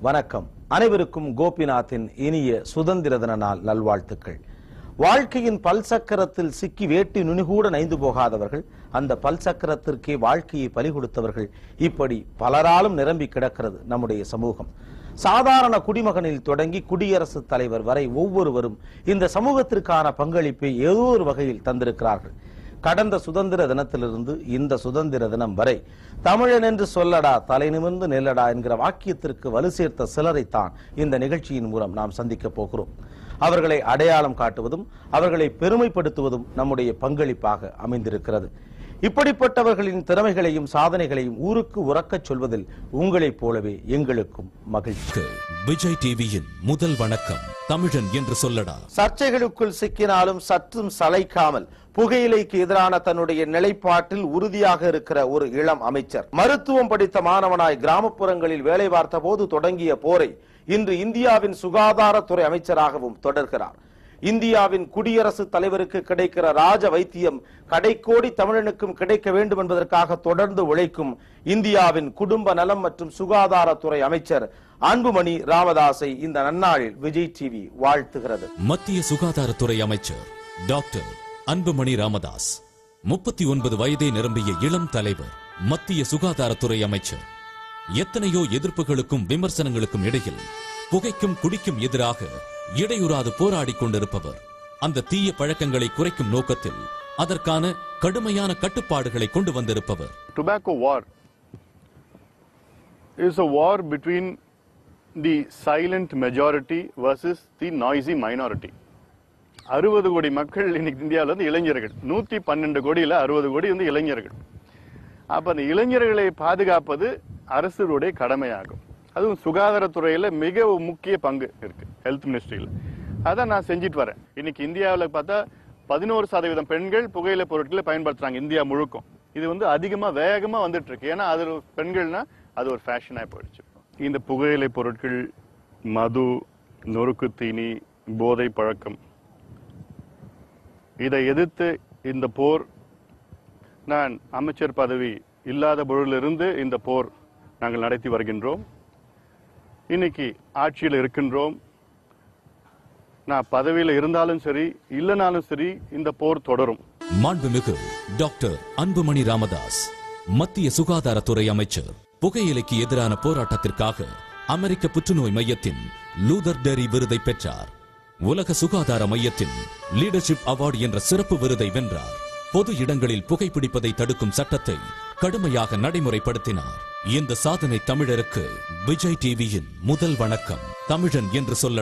வணக்கம். அனைவருக்கும் கோபிநாத்தின் இனிய சுதந்திர தின நாள் நல்வாழ்த்துக்கள். வாழ்க்கையின் பல்சக்கரத்தில் சிக்கி வேட்டி நுனிகூட நைந்து போகாதவர்கள் அந்த பல்சக்கரத்திற்கே வாழ்க்கையை பலி கொடுத்தவர்கள் இப்படி பலராலும் நிரம்பி கிடக்கிறது நம்முடைய சமூகம். சாதாரண குடிமகனில் தொடங்கி குடியரசுத் தலைவர் வரை ஒவ்வொருவரும் இந்த சமூகத்திற்கான பங்களிப்பை ஏதோ ஒரு வகையில் தந்திருக்கிறார்கள். கடந்த சுதந்திர தினத்திலிருந்து இந்த சுதந்திர தினம் வரை தமிழன் என்று சொல்லடா தலை நிமிர்ந்து நெல்லடா என்கிற வாக்கியத்திற்கு வலு சேர்த்த சிலரைத்தான் இந்த நிகழ்ச்சியின் மூலம் நாம் சந்திக்கப் போகிறோம். அவர்களை அடையாளம் காட்டுவதும் அவர்களை பெருமைப்படுத்துவதும் நம்முடைய பங்களிப்பாக அமைந்திருக்கிறது. இப்படிப்பட்டவர்களின் திறமைகளையும் சாதனைகளையும் ஊருக்கு உறக்கச் சொல்வதில் உங்களைப் போலவே எங்களுக்கும் மகிழ்ச்சி. விஜய் டிவியின் முதல் வணக்கம் தமிழன் என்று சொல்லடா. சர்ச்சைகளுக்குள் சிக்கினாலும் சற்றும் சளைக்காமல் புகையிலைக்கு எதிரான தன்னுடைய நிலைப்பாட்டில் உறுதியாக இருக்கிற ஒரு இளம் அமைச்சர். மருத்துவம் படித்த மாணவனாய் கிராமப்புறங்களில் வேலை பார்த்த போது தொடங்கிய போரை இன்று இந்தியாவின் சுகாதாரத்துறை அமைச்சராகவும் தொடர்கிறார். இந்தியாவின் குடியரசு தலைவருக்கு கிடைக்கிற ராஜ வைத்தியம் கடைக்கோடி தமிழனுக்கும் கிடைக்க வேண்டும் என்பதற்காக தொடர்ந்து உழைக்கும் இந்தியாவின் குடும்ப நலம் மற்றும் சுகாதாரத்துறை அமைச்சர் அன்புமணி ராமதாஸை இந்த நன்னாளில் விஜய் டிவி வாழ்த்துகிறது. மத்திய சுகாதாரத்துறை அமைச்சர் டாக்டர் அன்புமணி ராமதாஸ். முப்பத்தி ஒன்பது வயதை நிரம்பிய இளம் தலைவர் மத்திய சுகாதாரத்துறை அமைச்சர். எத்தனையோ எதிர்ப்புகளுக்கும் விமர்சனங்களுக்கும் இடையில் புகைக்கும் குடிக்கும் எதிராக இடையூறாது போராடி கொண்டிருப்பவர். அந்த தீய பழக்கங்களை குறைக்கும் நோக்கத்தில் அதற்கான கடுமையான கட்டுப்பாடுகளை கொண்டு வந்திருப்பவர். Tobacco war is a war between the silent majority versus the noisy minority அறுபது கோடி மக்கள் இன்னைக்கு இந்தியாவில் வந்து இளைஞர்கள். நூத்தி பன்னெண்டு கோடியில் அறுபது கோடி வந்து இளைஞர்கள். அப்ப அந்த இளைஞர்களை பாதுகாப்பது அரசுடைய கடமையாகும். அதுவும் சுகாதாரத்துறையில மிக முக்கிய பங்கு இருக்கு ஹெல்த் மினிஸ்ட்ரியில அதான் நான் செஞ்சுட்டு வரேன். இன்னைக்கு இந்தியாவில் பார்த்தா பதினோரு சதவீதம் பெண்கள் புகையிலை பொருட்களை பயன்படுத்துறாங்க இந்தியா முழுக்கும். இது வந்து அதிகமா வேகமா வந்துட்டு இருக்கு. ஏன்னா அது பெண்கள்னா அது ஒரு ஃபேஷனாக போயிடுச்சு. இந்த புகையிலை பொருட்கள் மது நொறுக்கு தீனி போதை பழக்கம் இதை எதிர்த்து இந்த போர் நான் அமைச்சர் பதவி இல்லாத பொழுதிலிருந்து இந்த போர் நாங்கள் நடத்தி வருகின்றோம். இன்னைக்கு ஆட்சியில் இருக்கின்றோம். நான் பதவியில் இருந்தாலும் சரி இல்லைனாலும் சரி இந்த போர் தொடரும். மாண்புமிகு டாக்டர் அன்புமணி ராமதாஸ் மத்திய சுகாதாரத்துறை அமைச்சர். புகையிலைக்கு எதிரான போராட்டத்திற்காக அமெரிக்க புற்றுநோய் மையத்தின் லூதர் டெரி விருதை பெற்றார். உலக சுகாதார மையத்தின் லீடர்ஷிப் அவார்டு என்ற சிறப்பு விருதை வென்றார். பொது இடங்களில் புகைப்பிடிப்பதை தடுக்கும் சட்டத்தை கடுமையாக நடைமுறைப்படுத்தினார். இந்த சாதனை தமிழருக்கு விஜய் டிவியின் முதல் வணக்கம். தமிழன் என்று சொல்ல